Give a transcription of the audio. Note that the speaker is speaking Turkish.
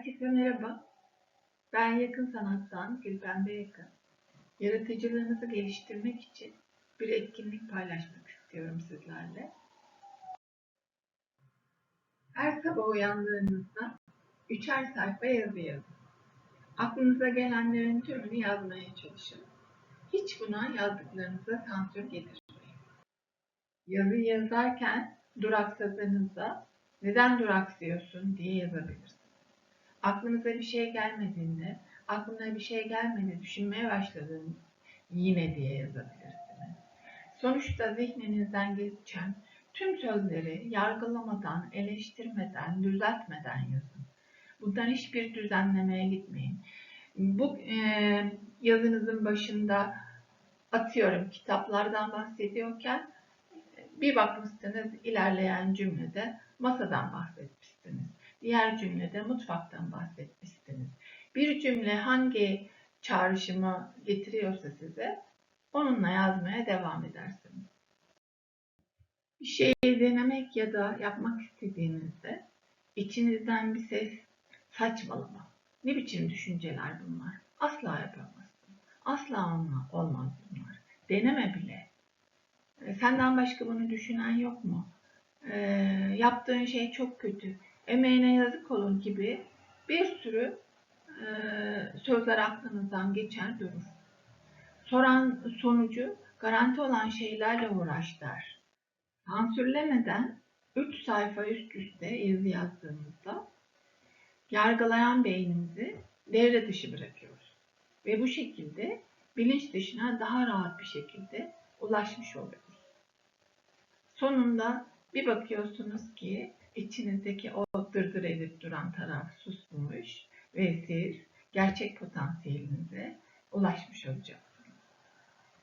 Herkese merhaba. Ben Yakın Sanat'tan Gülben Yakın. Yaratıcılığınızı geliştirmek için bir etkinlik paylaşmak istiyorum sizlerle. Her sabah uyandığınızda üçer sayfa yazı yazın. Aklınıza gelenlerin tümünü yazmaya çalışın. Hiç buna yazdıklarınıza sansür getirmeyin. Yazı yazarken duraksadığınızda neden duraksıyorsun diye yazabilirsiniz. Aklınıza bir şey gelmediğinde, aklına bir şey gelmedi düşünmeye başladığınız yine diye yazabilirsiniz. Sonuçta zihninizden geçen tüm sözleri yargılamadan, eleştirmeden, düzeltmeden yazın. Bundan hiçbir düzenlemeye gitmeyin. Bu e, yazınızın başında atıyorum kitaplardan bahsediyorken bir bakmışsınız ilerleyen cümlede masadan bahsetmişsiniz. Diğer cümlede mutfaktan bahsetmişsiniz. Bir cümle hangi çağrışımı getiriyorsa size onunla yazmaya devam edersiniz. Bir şeyi denemek ya da yapmak istediğinizde içinizden bir ses saçmalama. Ne biçim düşünceler bunlar? Asla yapamazsın. Asla olmaz bunlar. Deneme bile. E, senden başka bunu düşünen yok mu? E, yaptığın şey çok kötü. Emeğine yazık olun gibi bir sürü e, sözler aklınızdan geçer durur. Soran sonucu garanti olan şeylerle uğraş der. Sansürlemeden 3 sayfa üst üste yazı yazdığınızda yargılayan beynimizi devre dışı bırakıyoruz. Ve bu şekilde bilinç dışına daha rahat bir şekilde ulaşmış oluyoruz. Sonunda bir bakıyorsunuz ki içinizdeki o dırdır edip duran taraf susmuş ve siz gerçek potansiyelinize ulaşmış olacaksınız.